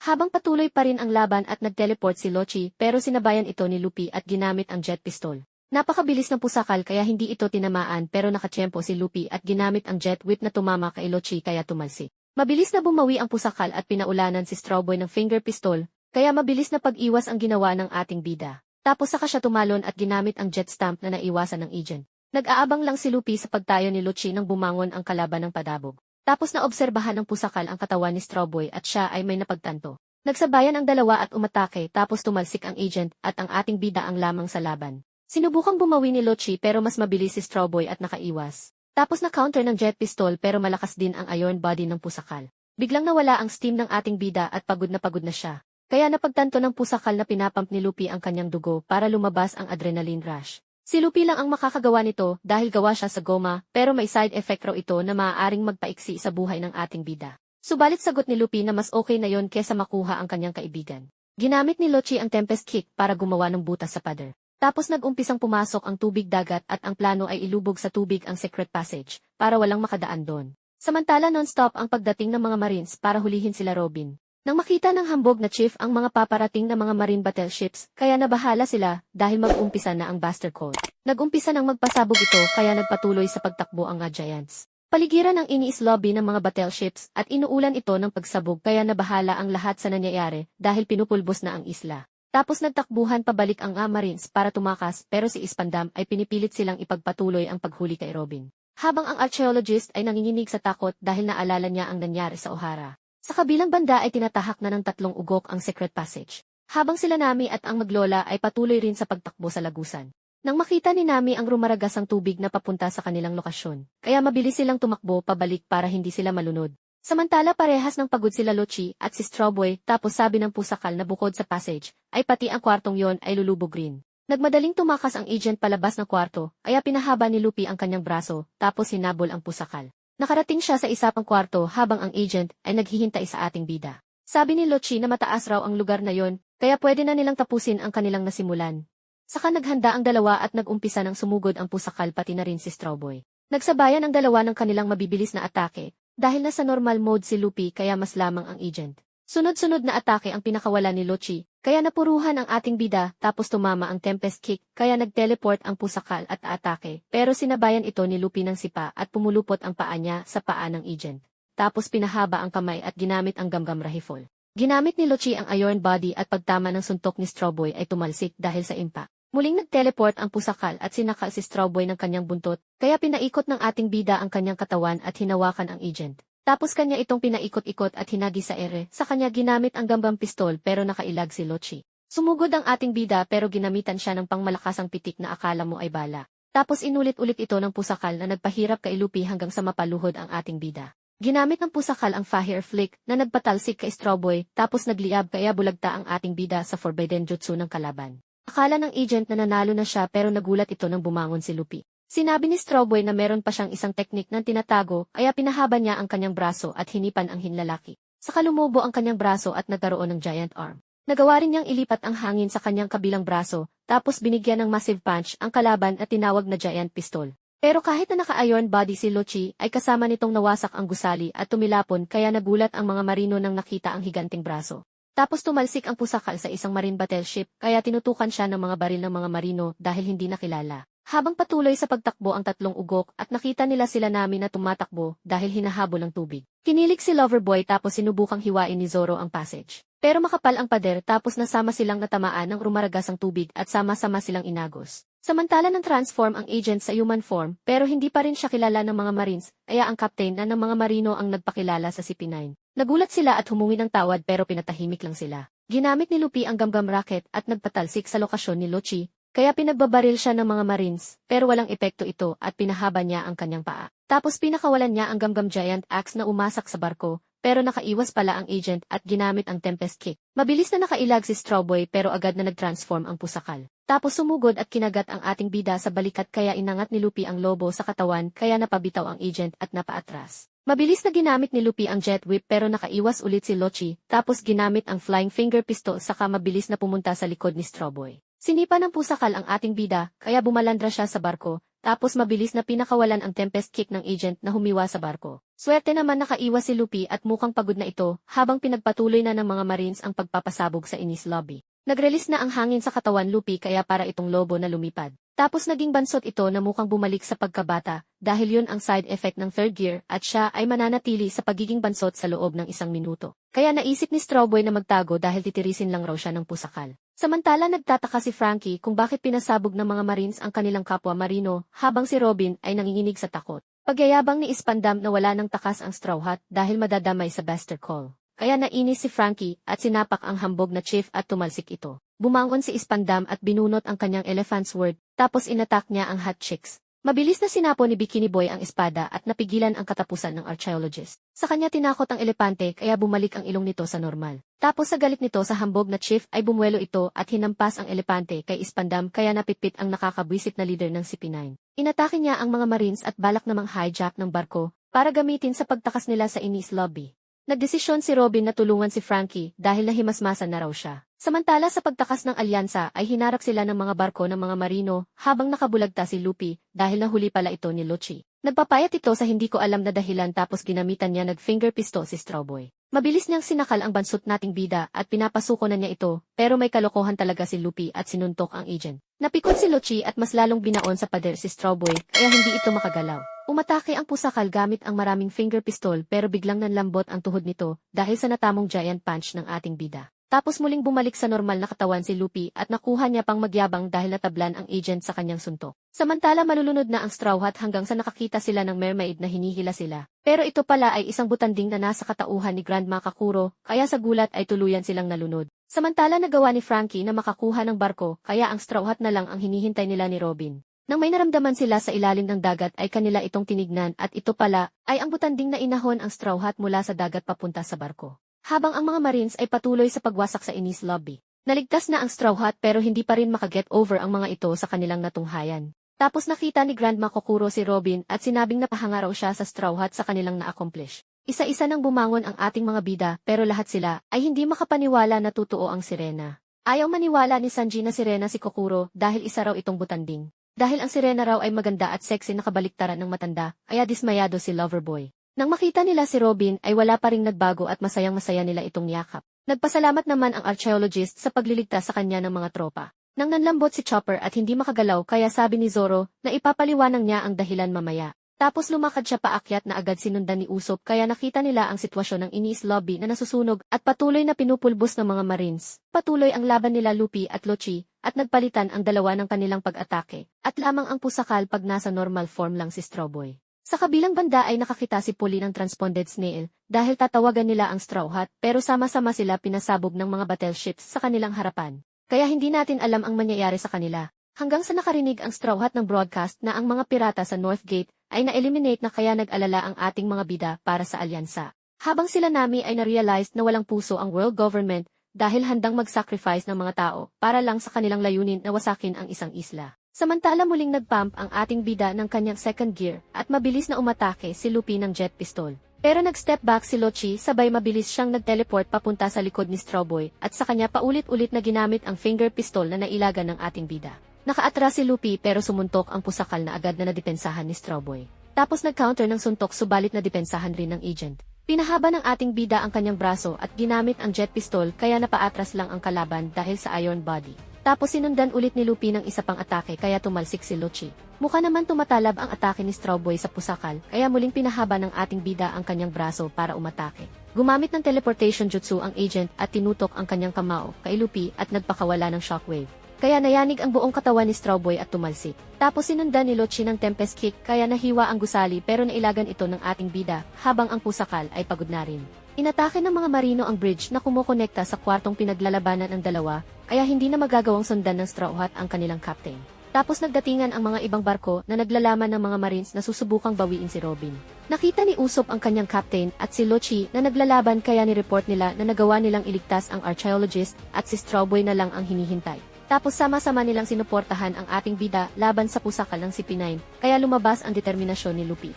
Habang patuloy pa rin ang laban at nag-teleport si Lochi pero sinabayan ito ni Lupi at ginamit ang jet pistol. Napakabilis ng pusakal kaya hindi ito tinamaan pero nakatsyempo si Lupi at ginamit ang jet whip na tumama kay Lochi kaya tumalsik. Mabilis na bumawi ang pusakal at pinaulanan si Strawboy ng finger pistol, kaya mabilis na pag-iwas ang ginawa ng ating bida. Tapos saka siya tumalon at ginamit ang jet stamp na naiwasan ng agent. Nag-aabang lang si Lupi sa pagtayo ni Luchi nang bumangon ang kalaban ng padabog. Tapos naobserbahan ng pusakal ang katawan ni Strawboy at siya ay may napagtanto. Nagsabayan ang dalawa at umatake tapos tumalsik ang agent at ang ating bida ang lamang sa laban. Sinubukang bumawi ni Luchi pero mas mabilis si Strawboy at nakaiwas. Tapos na-counter ng jet pistol pero malakas din ang iron body ng pusakal. Biglang nawala ang steam ng ating bida at pagod na pagod na siya. Kaya napagtanto ng pusakal na pinapump ni Lupi ang kanyang dugo para lumabas ang adrenaline rush. Si Lupi lang ang makakagawa nito dahil gawa siya sa goma pero may side effect raw ito na maaaring magpaiksi sa buhay ng ating bida. Subalit sagot ni Lupi na mas okay na yon kesa makuha ang kanyang kaibigan. Ginamit ni Lochi ang Tempest Kick para gumawa ng butas sa pader. Tapos nag-umpisang pumasok ang tubig dagat at ang plano ay ilubog sa tubig ang secret passage para walang makadaan doon. Samantala non-stop ang pagdating ng mga Marines para hulihin sila Robin. Nang makita ng hambog na chief ang mga paparating na mga marine battleships, kaya nabahala sila dahil mag-umpisa na ang Buster Code. Nag-umpisa ng magpasabog ito kaya nagpatuloy sa pagtakbo ang Giants. Paligiran ang iniis lobby ng mga battleships at inuulan ito ng pagsabog kaya nabahala ang lahat sa nangyayari dahil pinupulbos na ang isla. Tapos nagtakbuhan pabalik ang nga Marines para tumakas pero si Ispandam ay pinipilit silang ipagpatuloy ang paghuli kay Robin. Habang ang archaeologist ay nanginginig sa takot dahil naalala niya ang nangyari sa O'Hara. Sa kabilang banda ay tinatahak na ng tatlong ugok ang secret passage. Habang sila Nami at ang maglola ay patuloy rin sa pagtakbo sa lagusan. Nang makita ni Nami ang rumaragas ang tubig na papunta sa kanilang lokasyon, kaya mabilis silang tumakbo pabalik para hindi sila malunod. Samantala parehas ng pagod sila Lochi at si Strawboy tapos sabi ng pusakal na bukod sa passage, ay pati ang kwartong yon ay lulubog rin. Nagmadaling tumakas ang agent palabas ng kwarto, kaya pinahaba ni Lupi ang kanyang braso, tapos hinabol ang pusakal. Nakarating siya sa isa pang kwarto habang ang agent ay naghihintay sa ating bida. Sabi ni Lochi na mataas raw ang lugar na yon, kaya pwede na nilang tapusin ang kanilang nasimulan. Saka naghanda ang dalawa at nag-umpisa ng sumugod ang pusakal pati na rin si Strawboy. Nagsabayan ang dalawa ng kanilang mabibilis na atake, dahil nasa normal mode si Lupi kaya mas lamang ang agent. Sunod-sunod na atake ang pinakawala ni Lochi, kaya napuruhan ang ating bida tapos tumama ang Tempest Kick kaya nag-teleport ang pusakal at atake pero sinabayan ito ni Lupi ng sipa at pumulupot ang paa niya sa paa ng agent. Tapos pinahaba ang kamay at ginamit ang gamgam rifle. Ginamit ni Lochi ang iron body at pagtama ng suntok ni Strawboy ay tumalsik dahil sa impa. Muling nag-teleport ang pusakal at sinakal si Strawboy ng kanyang buntot, kaya pinaikot ng ating bida ang kanyang katawan at hinawakan ang agent. Tapos kanya itong pinaikot-ikot at hinagi sa ere, sa kanya ginamit ang gambang pistol pero nakailag si Lochi. Sumugod ang ating bida pero ginamitan siya ng pangmalakasang pitik na akala mo ay bala. Tapos inulit-ulit ito ng pusakal na nagpahirap kay Lupi hanggang sa mapaluhod ang ating bida. Ginamit ng pusakal ang Fahir Flick na nagpatalsik kay Strawboy tapos nagliab kaya bulagta ang ating bida sa Forbidden Jutsu ng kalaban. Akala ng agent na nanalo na siya pero nagulat ito nang bumangon si Lupi. Sinabi ni Strawboy na meron pa siyang isang teknik na tinatago kaya pinahaba niya ang kanyang braso at hinipan ang hinlalaki. Saka lumubo ang kanyang braso at nagkaroon ng giant arm. Nagawa rin niyang ilipat ang hangin sa kanyang kabilang braso, tapos binigyan ng massive punch ang kalaban at tinawag na giant pistol. Pero kahit na naka-iron body si Lochi, ay kasama nitong nawasak ang gusali at tumilapon kaya nagulat ang mga marino nang nakita ang higanting braso. Tapos tumalsik ang pusakal sa isang marine battleship kaya tinutukan siya ng mga baril ng mga marino dahil hindi nakilala. Habang patuloy sa pagtakbo ang tatlong ugok at nakita nila sila namin na tumatakbo dahil hinahabol ang tubig. Kinilig si Loverboy tapos sinubukang hiwain ni Zoro ang passage. Pero makapal ang pader tapos nasama silang natamaan ng rumaragas ang tubig at sama-sama silang inagos. Samantala ng transform ang agent sa human form pero hindi pa rin siya kilala ng mga marines kaya ang captain na ng mga marino ang nagpakilala sa CP9. Nagulat sila at humungi ng tawad pero pinatahimik lang sila. Ginamit ni Lupi ang gamgam rocket at nagpatalsik sa lokasyon ni Lochi, kaya pinagbabaril siya ng mga marines, pero walang epekto ito at pinahaba niya ang kanyang paa. Tapos pinakawalan niya ang gamgam giant axe na umasak sa barko, pero nakaiwas pala ang agent at ginamit ang Tempest Kick. Mabilis na nakailag si Strawboy pero agad na nag-transform ang pusakal. Tapos sumugod at kinagat ang ating bida sa balikat kaya inangat ni Lupi ang lobo sa katawan kaya napabitaw ang agent at napaatras. Mabilis na ginamit ni Lupi ang jet whip pero nakaiwas ulit si Lochi, tapos ginamit ang flying finger pistol saka mabilis na pumunta sa likod ni Strawboy. Sinipa ng pusakal ang ating bida, kaya bumalandra siya sa barko, tapos mabilis na pinakawalan ang Tempest kick ng agent na humiwa sa barko. Swerte naman nakaiwas si Lupi at mukhang pagod na ito habang pinagpatuloy na ng mga Marines ang pagpapasabog sa Inis Lobby. Nagrelis na ang hangin sa katawan Lupi kaya para itong lobo na lumipad. Tapos naging bansot ito na mukhang bumalik sa pagkabata dahil yun ang side effect ng third gear at siya ay mananatili sa pagiging bansot sa loob ng isang minuto. Kaya naisip ni Strawboy na magtago dahil titirisin lang raw siya ng pusakal. Samantala nagtataka si Frankie kung bakit pinasabog ng mga Marines ang kanilang kapwa marino habang si Robin ay nanginginig sa takot. Pagyayabang ni Ispandam na wala ng takas ang Straw Hat dahil madadamay sa Bester Call. Kaya nainis si Frankie at sinapak ang hambog na chief at tumalsik ito. Bumangon si Ispandam at binunot ang kanyang elephant sword, tapos inatak niya ang hot chicks. Mabilis na sinapo ni Bikini Boy ang espada at napigilan ang katapusan ng archaeologist. Sa kanya tinakot ang elepante kaya bumalik ang ilong nito sa normal. Tapos sa galit nito sa hambog na chief ay bumuelo ito at hinampas ang elepante kay Ispandam kaya napitpit ang nakakabwisit na leader ng CP9. Inatake niya ang mga marines at balak namang hijack ng barko para gamitin sa pagtakas nila sa Inis Lobby. Nagdesisyon si Robin na tulungan si Frankie dahil nahimasmasan na raw siya. Samantala sa pagtakas ng alyansa ay hinarap sila ng mga barko ng mga marino habang nakabulagta si Lupi dahil nahuli pala ito ni Luchi. Nagpapayat ito sa hindi ko alam na dahilan tapos ginamitan niya nag-finger pistol si Strawboy. Mabilis niyang sinakal ang bansot nating bida at pinapasuko na niya ito pero may kalokohan talaga si Lupi at sinuntok ang agent. Napikon si Luchi at mas lalong binaon sa pader si Strawboy kaya hindi ito makagalaw. Umatake ang pusakal gamit ang maraming finger pistol pero biglang nanlambot ang tuhod nito dahil sa natamong giant punch ng ating bida. Tapos muling bumalik sa normal na katawan si Lupi at nakuha niya pang magyabang dahil natablan ang agent sa kanyang suntok. Samantala malulunod na ang Straw Hat hanggang sa nakakita sila ng mermaid na hinihila sila. Pero ito pala ay isang butanding na nasa katauhan ni Grandma Kakuro kaya sa gulat ay tuluyan silang nalunod. Samantala nagawa ni Frankie na makakuha ng barko kaya ang Straw Hat na lang ang hinihintay nila ni Robin. Nang may naramdaman sila sa ilalim ng dagat ay kanila itong tinignan at ito pala ay ang butanding na inahon ang Straw Hat mula sa dagat papunta sa barko. Habang ang mga Marines ay patuloy sa pagwasak sa Inis Lobby. Naligtas na ang Straw Hat pero hindi pa rin makaget over ang mga ito sa kanilang natunghayan. Tapos nakita ni Grandma Kokuro si Robin at sinabing napahanga raw siya sa Straw Hat sa kanilang na-accomplish. Isa-isa nang bumangon ang ating mga bida pero lahat sila ay hindi makapaniwala na totoo ang sirena. Ayaw maniwala ni Sanji na sirena si Kokuro dahil isa raw itong butanding. Dahil ang sirena raw ay maganda at sexy na kabaliktaran ng matanda, kaya dismayado si Loverboy. Nang makita nila si Robin ay wala pa ring nagbago at masayang-masaya nila itong niyakap. Nagpasalamat naman ang archaeologist sa pagliligtas sa kanya ng mga tropa. Nang nanlambot si Chopper at hindi makagalaw kaya sabi ni Zoro na ipapaliwanag niya ang dahilan mamaya. Tapos lumakad siya paakyat na agad sinundan ni Usopp kaya nakita nila ang sitwasyon ng Inis Lobby na nasusunog at patuloy na pinupulbos ng mga Marines. Patuloy ang laban nila Luffy at Lochi at nagpalitan ang dalawa ng kanilang pag-atake at lamang ang pusakal pag nasa normal form lang si Strawboy. Sa kabilang banda ay nakakita si Puli ng transponded snail dahil tatawagan nila ang Straw Hat pero sama-sama sila pinasabog ng mga battleships sa kanilang harapan. Kaya hindi natin alam ang mangyayari sa kanila. Hanggang sa nakarinig ang Straw Hat ng broadcast na ang mga pirata sa North Gate ay na-eliminate na kaya nag-alala ang ating mga bida para sa alyansa. Habang sila nami ay na-realize na walang puso ang world government dahil handang mag-sacrifice ng mga tao para lang sa kanilang layunin na wasakin ang isang isla. Samantala muling nagpump ang ating bida ng kanyang second gear at mabilis na umatake si Lupi ng jet pistol. Pero nag-step back si Lochi sabay mabilis siyang nag-teleport papunta sa likod ni Strawboy at sa kanya paulit-ulit na ginamit ang finger pistol na nailagan ng ating bida. Nakaatras si Lupi pero sumuntok ang pusakal na agad na nadepensahan ni Strawboy. Tapos nag-counter ng suntok subalit na depensahan rin ng agent. Pinahaba ng ating bida ang kanyang braso at ginamit ang jet pistol kaya napaatras lang ang kalaban dahil sa iron body. Tapos sinundan ulit ni Lupi ng isa pang atake kaya tumalsik si Luchi. Mukha naman tumatalab ang atake ni Strawboy sa pusakal kaya muling pinahaba ng ating bida ang kanyang braso para umatake. Gumamit ng teleportation jutsu ang agent at tinutok ang kanyang kamao kay Lupi at nagpakawala ng shockwave. Kaya nayanig ang buong katawan ni Strawboy at tumalsik. Tapos sinundan ni Luchi ng Tempest Kick kaya nahiwa ang gusali pero nailagan ito ng ating bida habang ang pusakal ay pagod na rin. Inatake ng mga marino ang bridge na kumukonekta sa kwartong pinaglalabanan ng dalawa, kaya hindi na magagawang sundan ng Straw Hat ang kanilang captain. Tapos nagdatingan ang mga ibang barko na naglalaman ng mga marines na susubukang bawiin si Robin. Nakita ni Usopp ang kanyang captain at si Lochi na naglalaban kaya ni-report nila na nagawa nilang iligtas ang archaeologist at si Strawboy na lang ang hinihintay. Tapos sama-sama nilang sinuportahan ang ating bida laban sa pusakal ng CP9, kaya lumabas ang determinasyon ni Lupi.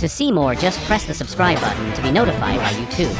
To see more, just press the subscribe button to be notified by YouTube.